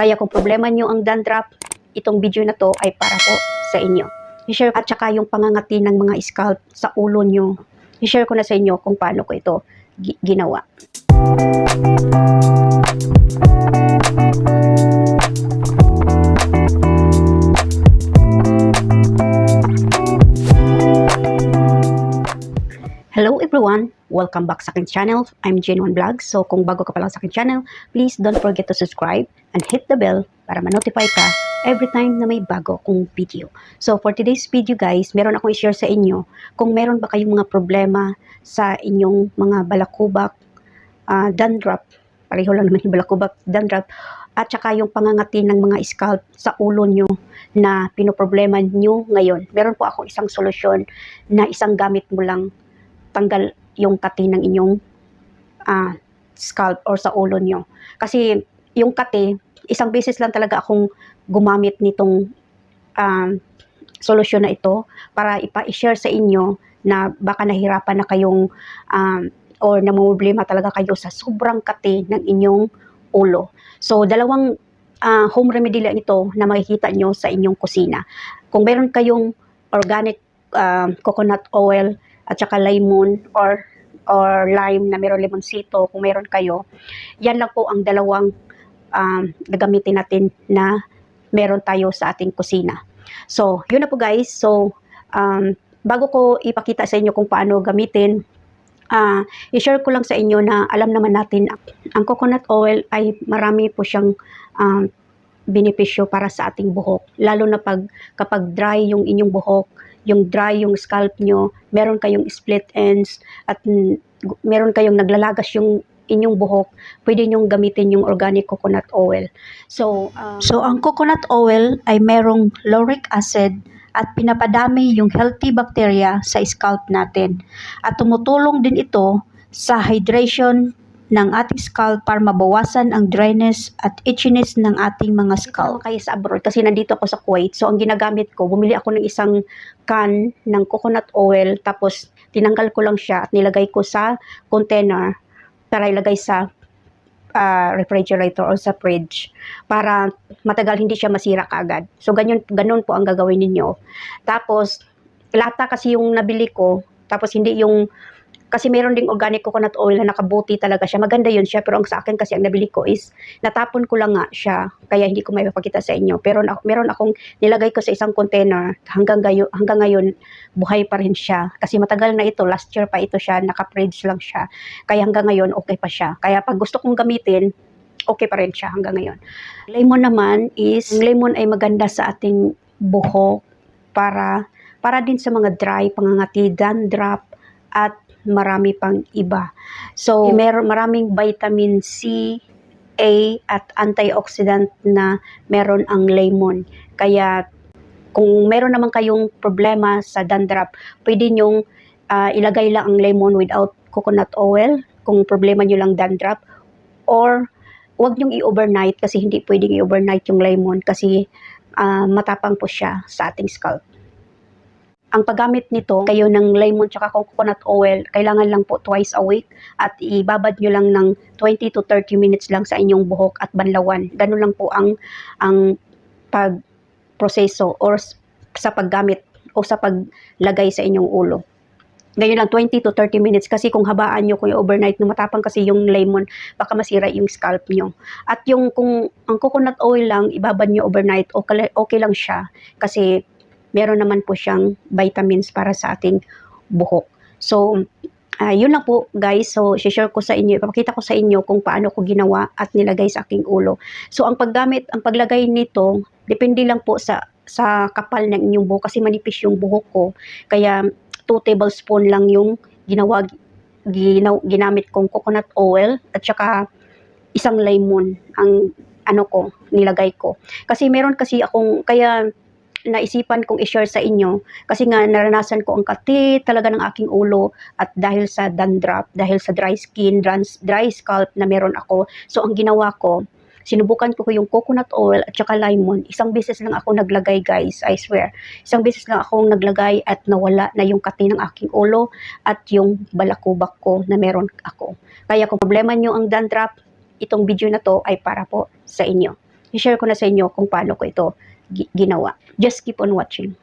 Kaya kung problema nyo ang dandruff, itong video na to ay para po sa inyo. I-share at saka yung pangangati ng mga scalp sa ulo nyo. I-share ko na sa inyo kung paano ko ito gi- ginawa. Hello Welcome back sa aking channel. I'm Genuine Vlogs. So kung bago ka pa lang sa aking channel, please don't forget to subscribe and hit the bell para ma-notify ka every time na may bago kong video. So for today's video guys, meron akong i-share sa inyo kung meron ba kayong mga problema sa inyong mga balakubak, ah, dandruff, pareho lang naman yung balakubak, dandruff, at saka yung pangangati ng mga scalp sa ulo nyo na pinoproblema nyo ngayon. Meron po akong isang solusyon na isang gamit mo lang tanggal yung kati ng inyong ah, scalp or sa ulo nyo. Kasi yung kati, isang beses lang talaga akong gumamit nitong ah, solusyon na ito para ipa-share sa inyo na baka nahirapan na kayong um, or namumblema talaga kayo sa sobrang kati ng inyong ulo. So, dalawang ah, home remedy lang ito na makikita nyo sa inyong kusina. Kung meron kayong organic ah, coconut oil at saka lemon or or lime na meron limonsito kung meron kayo, yan lang po ang dalawang um, gagamitin natin na meron tayo sa ating kusina. So, yun na po guys. So, um, bago ko ipakita sa inyo kung paano gamitin, ah i-share ko lang sa inyo na alam naman natin ang coconut oil ay marami po siyang um, benepisyo para sa ating buhok. Lalo na pag kapag dry yung inyong buhok, yung dry yung scalp nyo, meron kayong split ends at meron kayong naglalagas yung inyong buhok, pwede nyong gamitin yung organic coconut oil. So, um, So, ang coconut oil ay merong lauric acid at pinapadami yung healthy bacteria sa scalp natin. At tumutulong din ito sa hydration ng ating scalp para mabawasan ang dryness at itchiness ng ating mga scalp. kayo sa abroad kasi nandito ako sa Kuwait. So, ang ginagamit ko, bumili ako ng isang can ng coconut oil tapos tinanggal ko lang siya at nilagay ko sa container para ilagay sa ah, refrigerator or sa fridge para matagal hindi siya masira kaagad. So, ganyan, ganun po ang gagawin ninyo. Tapos, lata kasi yung nabili ko, tapos hindi yung kasi meron ding organic coconut oil na nakabuti talaga siya. Maganda yun siya, pero ang sa akin kasi ang nabili ko is natapon ko lang nga siya, kaya hindi ko may mapakita sa inyo. Pero na, meron akong nilagay ko sa isang container hanggang, gayo, hanggang ngayon, buhay pa rin siya. Kasi matagal na ito, last year pa ito siya, naka-fridge lang siya. Kaya hanggang ngayon, okay pa siya. Kaya pag gusto kong gamitin, okay pa rin siya hanggang ngayon. Lemon naman is, lemon ay maganda sa ating buhok para para din sa mga dry, pangangati, dandruff, at marami pang iba. So, meron maraming vitamin C, A at antioxidant na meron ang lemon. Kaya kung meron naman kayong problema sa dandruff, pwede nyong ah, ilagay lang ang lemon without coconut oil kung problema nyo lang dandruff or wag nyong i-overnight kasi hindi pwedeng i-overnight yung lemon kasi ah, matapang po siya sa ating scalp. Ang paggamit nito, kayo ng lemon tsaka coconut oil, kailangan lang po twice a week at ibabad nyo lang ng 20 to 30 minutes lang sa inyong buhok at banlawan. Ganun lang po ang ang pagproseso or sa paggamit o sa paglagay sa inyong ulo. Ganyan lang 20 to 30 minutes kasi kung habaan nyo kung overnight no matapang kasi yung lemon baka masira yung scalp nyo. At yung kung ang coconut oil lang ibabad nyo overnight okay, okay lang siya kasi meron naman po siyang vitamins para sa ating buhok. So, ah, yun lang po guys. So, share ko sa inyo, ipapakita ko sa inyo kung paano ko ginawa at nilagay sa aking ulo. So, ang paggamit, ang paglagay nito, depende lang po sa sa kapal ng inyong buhok kasi manipis yung buhok ko. Kaya 2 tablespoon lang yung ginawa ginaw, ginamit kong coconut oil at saka isang lemon ang ano ko nilagay ko. Kasi meron kasi akong kaya naisipan kong i-share sa inyo kasi nga naranasan ko ang kati talaga ng aking ulo at dahil sa dandruff, dahil sa dry skin, dry, scalp na meron ako. So ang ginawa ko, sinubukan ko yung coconut oil at saka lemon. Isang beses lang ako naglagay guys, I swear. Isang beses lang akong naglagay at nawala na yung kati ng aking ulo at yung balakubak ko na meron ako. Kaya kung problema nyo ang dandruff, itong video na to ay para po sa inyo. i-share ko na sa inyo kung paano ko ito ginawa. Just keep on watching.